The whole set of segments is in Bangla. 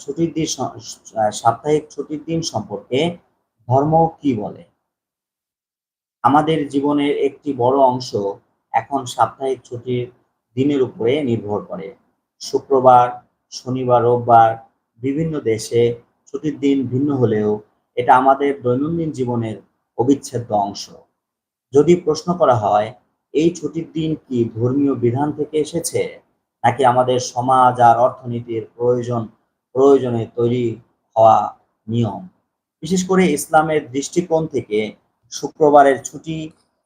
ছুটির দিন সাপ্তাহিক ছুটির দিন সম্পর্কে ধর্ম কি বলে? আমাদের জীবনের একটি বড় অংশ এখন সাপ্তাহিক ছুটির দিনের উপরে নির্ভর করে। শুক্রবার, শনিবার, রোববার বিভিন্ন দেশে ছুটির দিন ভিন্ন হলেও এটা আমাদের দৈনন্দিন জীবনের অবিচ্ছেদ্য অংশ। যদি প্রশ্ন করা হয়, এই ছুটির দিন কি ধর্মীয় বিধান থেকে এসেছে? নাকি আমাদের সমাজ আর অর্থনীতির প্রয়োজন প্রয়োজনে তৈরি হওয়া নিয়ম। বিশেষ করে ইসলামের দৃষ্টিকোণ থেকে শুক্রবারের ছুটি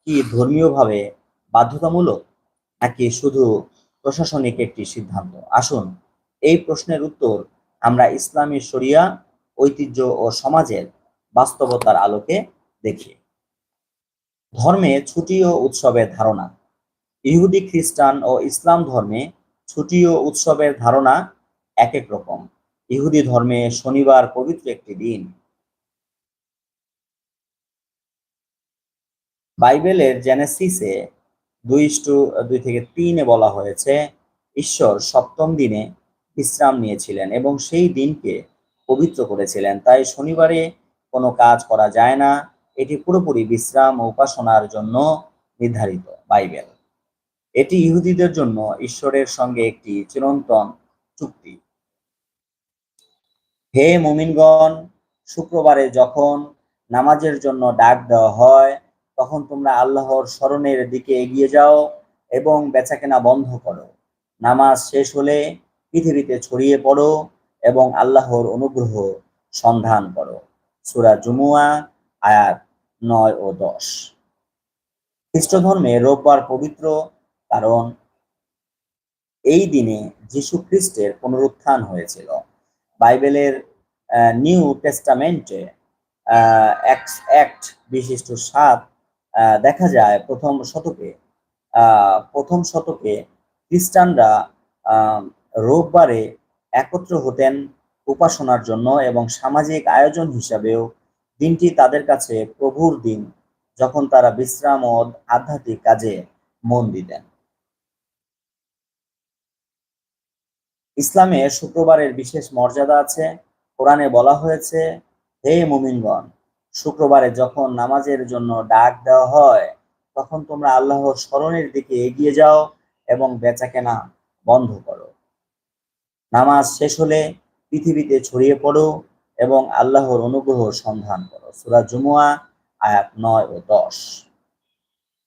কি ধর্মীয়ভাবে বাধ্যতামূলক, নাকি শুধু প্রশাসনিক একটি সিদ্ধান্ত? আসুন, এই প্রশ্নের উত্তর আমরা ইসলামী শরিয়া, ঐতিহ্য ও সমাজের বাস্তবতার আলোকে দেখি। ধর্মে ছুটি ও উৎসবের ধারণা। ইহুদি, খ্রিস্টান ও ইসলাম ধর্মে ছুটি ও উৎসবের ধারণা এক এক রকম। ইহুদি ধর্মে শনিবার পবিত্র একটি দিন। বাইবেলের জেনেসিসে দুই ইস্টু দুই থেকে তিনে বলা হয়েছে, ঈশ্বর সপ্তম দিনে বিশ্রাম নিয়েছিলেন এবং সেই দিনকে পবিত্র করেছিলেন। তাই শনিবারে কোনো কাজ করা যায় না। এটি পুরোপুরি বিশ্রাম ও উপাসনার জন্য নির্ধারিত বাইবেল। এটি ইহুদিদের জন্য ঈশ্বরের সঙ্গে একটি চিরন্তন চুক্তি। হে মুমিনগণ, শুক্রবারে যখন নামাজের জন্য ডাক দেওয়া হয়, তখন তোমরা আল্লাহর স্মরণের দিকে এগিয়ে যাও এবং বেচাকেনা বন্ধ করো। নামাজ শেষ হলে পৃথিবীতে ছড়িয়ে পড়ো এবং আল্লাহর অনুগ্রহ সন্ধান করো। সূরা জুমুয়া, আয়াত নয় ও দশ। খ্রিস্ট ধর্মে রোববার পবিত্র, কারণ এই দিনে যীশু খ্রিস্টের পুনরুত্থান হয়েছিল। বাইবেলের নিউ টেস্টামেন্টে অ্যাক্ট বিশিষ্ট সাত দেখা যায় প্রথম শতকে। প্রথম শতকে খ্রিস্টানরা রোববারে একত্র হতেন উপাসনার জন্য এবং সামাজিক আয়োজন হিসাবেও দিনটি তাদের কাছে প্রভুর দিন, যখন তারা বিশ্রাম ও আধ্যাত্মিক কাজে মন দিতেন। ইসলামে শুক্রবারের বিশেষ মর্যাদা আছে। কোরআনে বলা হয়েছে, হে মুমিনগণ, শুক্রবারে যখন নামাজের জন্য ডাক দেওয়া হয়, তখন তোমরা আল্লাহর স্মরণের দিকে এগিয়ে যাও এবং বেচাকেনা বন্ধ করো। নামাজ শেষ হলে পৃথিবীতে ছড়িয়ে পড়ো এবং আল্লাহর অনুগ্রহ সন্ধান করো। সুরা জুমুয়া, আয়াত নয় ও দশ।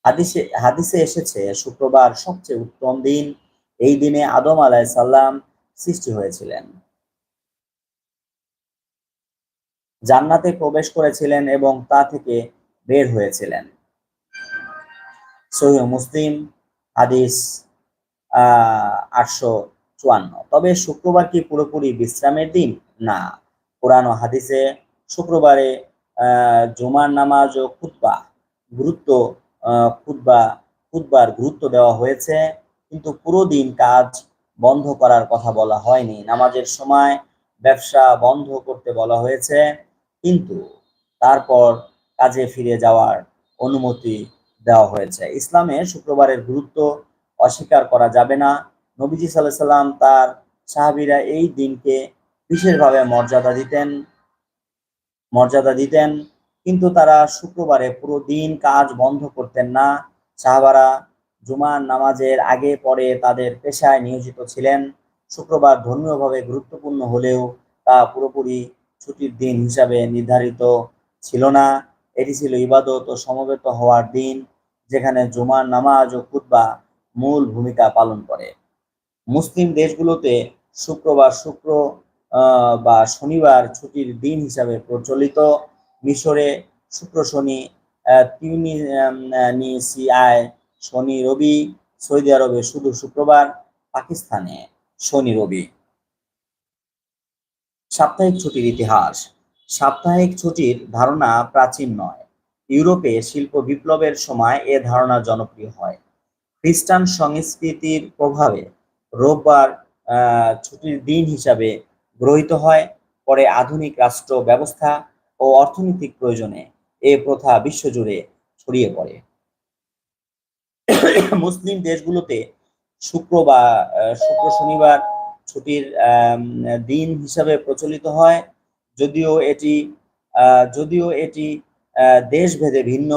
হাদিসে হাদিসে এসেছে, শুক্রবার সবচেয়ে উত্তম দিন। এই দিনে আদম আলাইহিস সালাম সৃষ্টি হয়েছিলেন। জান্নাতে প্রবেশ করেছিলেন এবং তা থেকে বের হয়েছিলেন। সহিহ মুসলিম হাদিস আটশো চুয়ান্ন। তবে শুক্রবার কি পুরোপুরি বিশ্রামের দিন? না। ও হাদিসে শুক্রবারে জুমার নামাজ ও খুতবা, গুরুত্ব খুতবা, খুতবার গুরুত্ব দেওয়া হয়েছে। কিন্তু পুরো দিন কাজ বন্ধ করার কথা বলা হয়নি। নামাজের সময় ব্যবসা বন্ধ করতে বলা হয়েছে, কিন্তু তারপর কাজে ফিরে যাওয়ার অনুমতি দেওয়া হয়েছে। ইসলামে শুক্রবারের গুরুত্ব অস্বীকার করা যাবে না। নবীজি সাল্লাহ সাল্লাম তার সাহাবীরা এই দিনকে বিশেষভাবে মর্যাদা দিতেন মর্যাদা দিতেন, কিন্তু তারা শুক্রবারে পুরো দিন কাজ বন্ধ করতেন না। সাহাবারা জুমার নামাজের আগে পরে তাদের পেশায় নিয়োজিত ছিলেন। শুক্রবার ধর্মীয়ভাবে গুরুত্বপূর্ণ হলেও তা পুরোপুরি ছুটির দিন হিসাবে নির্ধারিত ছিল না। এটি ছিল ইবাদত ও সমবেত হওয়ার দিন, যেখানে জুমার নামাজ ও খুতবা মূল ভূমিকা পালন করে। মুসলিম দেশগুলোতে শুক্রবার শুক্র বা শনিবার ছুটির দিন হিসাবে প্রচলিত। মিশরে শুক্র শনি তিউনিসিয়ায় শনি রবি, সৌদি আরবে শুধু শুক্রবার, পাকিস্তানে শনি রবি। সাপ্তাহিক ছুটির ইতিহাস। সাপ্তাহিক ছুটির ধারণা প্রাচীন নয়। ইউরোপে শিল্প বিপ্লবের সময় এ ধারণা জনপ্রিয় হয়। খ্রিস্টান সংস্কৃতির প্রভাবে রোববার ছুটির দিন হিসাবে গ্রহীত হয়। পরে আধুনিক রাষ্ট্র ব্যবস্থা ও অর্থনৈতিক প্রয়োজনে এ প্রথা বিশ্বজুড়ে ছড়িয়ে পড়ে। মুসলিম দেশগুলোতে শুক্র বা শুক্র শনিবার ছুটির দিন হিসাবে প্রচলিত হয়। যদিও এটি যদিও এটি দেশভেদে ভিন্ন,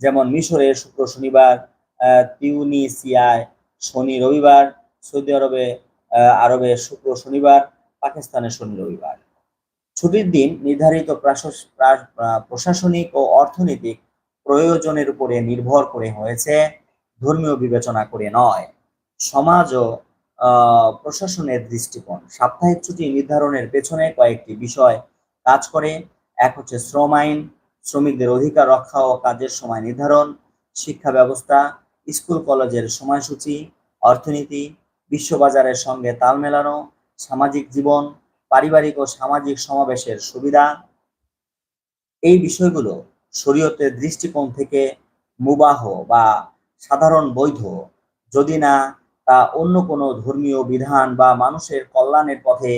যেমন মিশরে শুক্র শনিবার তিউনিসিয়ায় শনি রবিবার, সৌদি আরবে আরবে শুক্র শনিবার, পাকিস্তানে শনি রবিবার। ছুটির দিন নির্ধারিত প্রাশস- প্রা- প্রা- প্রশাসনিক ও অর্থনৈতিক প্রয়োজনের উপরে নির্ভর করে হয়েছে। ধর্মীয় বিবেচনা করে নয়। সমাজ ও প্রশাসনের দৃষ্টিকোণ। সাপ্তাহিক ছুটি নির্ধারণের পেছনে কয়েকটি বিষয় কাজ করে। এক হচ্ছে শ্রম আইন, শ্রমিকদের অধিকার রক্ষা ও কাজের সময় নির্ধারণ, শিক্ষা ব্যবস্থা, স্কুল কলেজের সময়সূচি, অর্থনীতি, বিশ্ববাজারের সঙ্গে তাল মেলানো, সামাজিক জীবন, পারিবারিক ও সামাজিক সমাবেশের সুবিধা। এই বিষয়গুলো শরীয়তের দৃষ্টিকোণ থেকে মুবাহ বা সাধারণ বৈধ। যদি না, তা অন্য কোনো ধর্মীয় বিধান বা মানুষের কল্যাণের পথে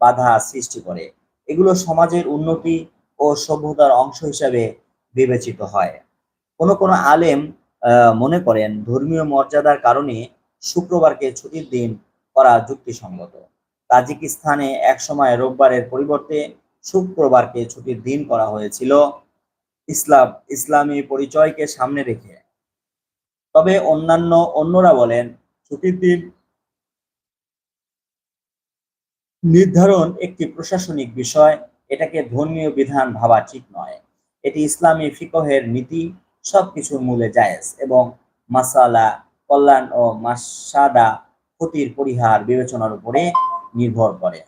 বাধা সৃষ্টি করে। এগুলো সমাজের উন্নতি ও সভ্যতার অংশ হিসাবে বিবেচিত হয়। কোনো কোনো আলেম মনে করেন ধর্মীয় মর্যাদার কারণে শুক্রবারকে ছুটির দিন করা যুক্তিসঙ্গত। তাজিকিস্তানে একসময় রোববারের পরিবর্তে শুক্রবারকে ছুটির দিন করা হয়েছিল। ইসলাম, ইসলামী পরিচয়কে সামনে রেখে তবে অন্যান্য অন্যরা বলেন, ছুটির দিন নির্ধারণ একটি প্রশাসনিক বিষয়। এটাকে ধর্মীয় বিধান ভাবা ঠিক নয়। এটি ইসলামী ফিকহের নীতি, সবকিছুর মূলে জায়েজ এবং মাসালা, কল্যাণ ও মাসাদা ক্ষতির পরিহার বিবেচনার উপরে নির্ভর করে।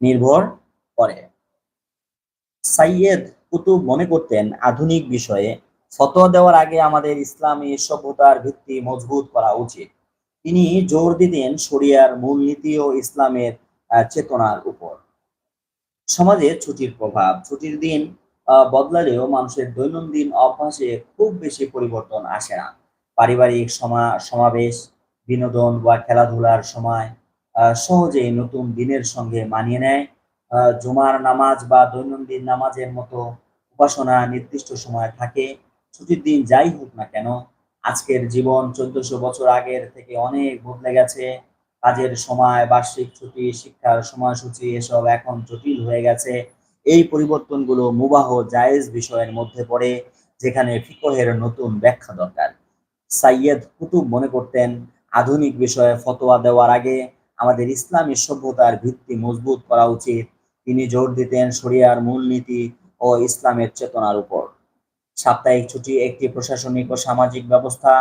নির্ভর করে। সাইয়েদ কুতুব মনে করতেন আধুনিক বিষয়ে ফতোয়া দেওয়ার আগে আমাদের ইসলামী সভ্যতার ভিত্তি মজবুত করা উচিত। তিনি জোর দিতেন শরিয়ার মূলনীতি ও ইসলামের চেতনার উপর। সমাজে ছুটির প্রভাব, ছুটির দিন বদলালেও মানুষের দৈনন্দিন অভ্যাসে খুব বেশি পরিবর্তন আসে না। পারিবারিক সমা, সমাবেশ, বিনোদন বা খেলাধুলার সময় সহজেই নতুন দিনের সঙ্গে মানিয়ে নেয়। জুমার নামাজ বা দৈনন্দিন নামাজের মতো উপাসনা নির্দিষ্ট সময় থাকে। ছুটির দিন যাই হোক না কেন, আজকের জীবন চোদ্দশো বছর আগের থেকে অনেক বদলে গেছে। কাজের সময়, বার্ষিক ছুটি, শিক্ষার সময়সূচি এসব এখন জটিল হয়ে গেছে। এই পরিবর্তনগুলো মুবাহ জায়েজ বিষয়ের মধ্যে পড়ে, যেখানে ফিকহের নতুন ব্যাখ্যা দরকার। সাইয়েদ কুতুব মনে করতেন, আধুনিক বিষয়ে ফতোয়া দেওয়ার আগে আমাদের ইসলামী সভ্যতার ভিত্তি মজবুত করা উচিত। তিনি জোর দিতেন শরিয়ার মূলনীতি ও ইসলামের চেতনার উপর। সাপ্তাহিক ছুটি একটি প্রশাসনিক ও সামাজিক ব্যবস্থা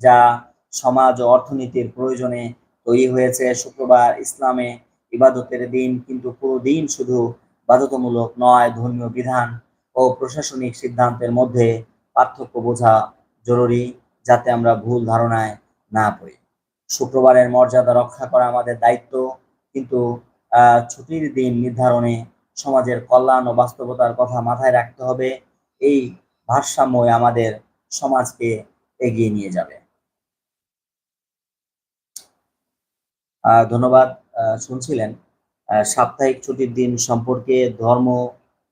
যা সমাজ ও অর্থনীতির প্রয়োজনে তৈরি হয়েছে। শুক্রবার ইসলামে ইবাদতের দিন, কিন্তু পুরো দিন শুধু বাধ্যতামূলক নয়, ধর্মীয় বিধান ও প্রশাসনিক সিদ্ধান্তের মধ্যে পার্থক্য বোঝা জরুরি যাতে আমরা ভুল ধারণায় না পড়ি। শুক্রবারের মর্যাদা রক্ষা করা আমাদের দায়িত্ব, কিন্তু ছুটির দিন নির্ধারণে সমাজের কল্যাণ ও বাস্তবতার কথা মাথায় রাখতে হবে। এই ভারসাম্যই আমাদের সমাজকে এগিয়ে নিয়ে যাবে। ধন্যবাদ শুনছিলেন। সাপ্তাহিক ছুটির দিন সম্পর্কে ধর্ম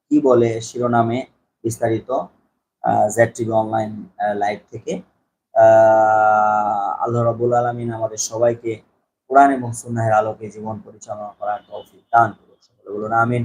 কি বলে শিরোনামে বিস্তারিত জেড টিভি অনলাইন লাইভ থেকে। আল্লাহ রাবুল আলমিন আমাদের সবাইকে কোরআন এবং সুন্নাহের আলোকে জীবন পরিচালনা করার তৌফিক দান করুন সকলে বলুন আমিন।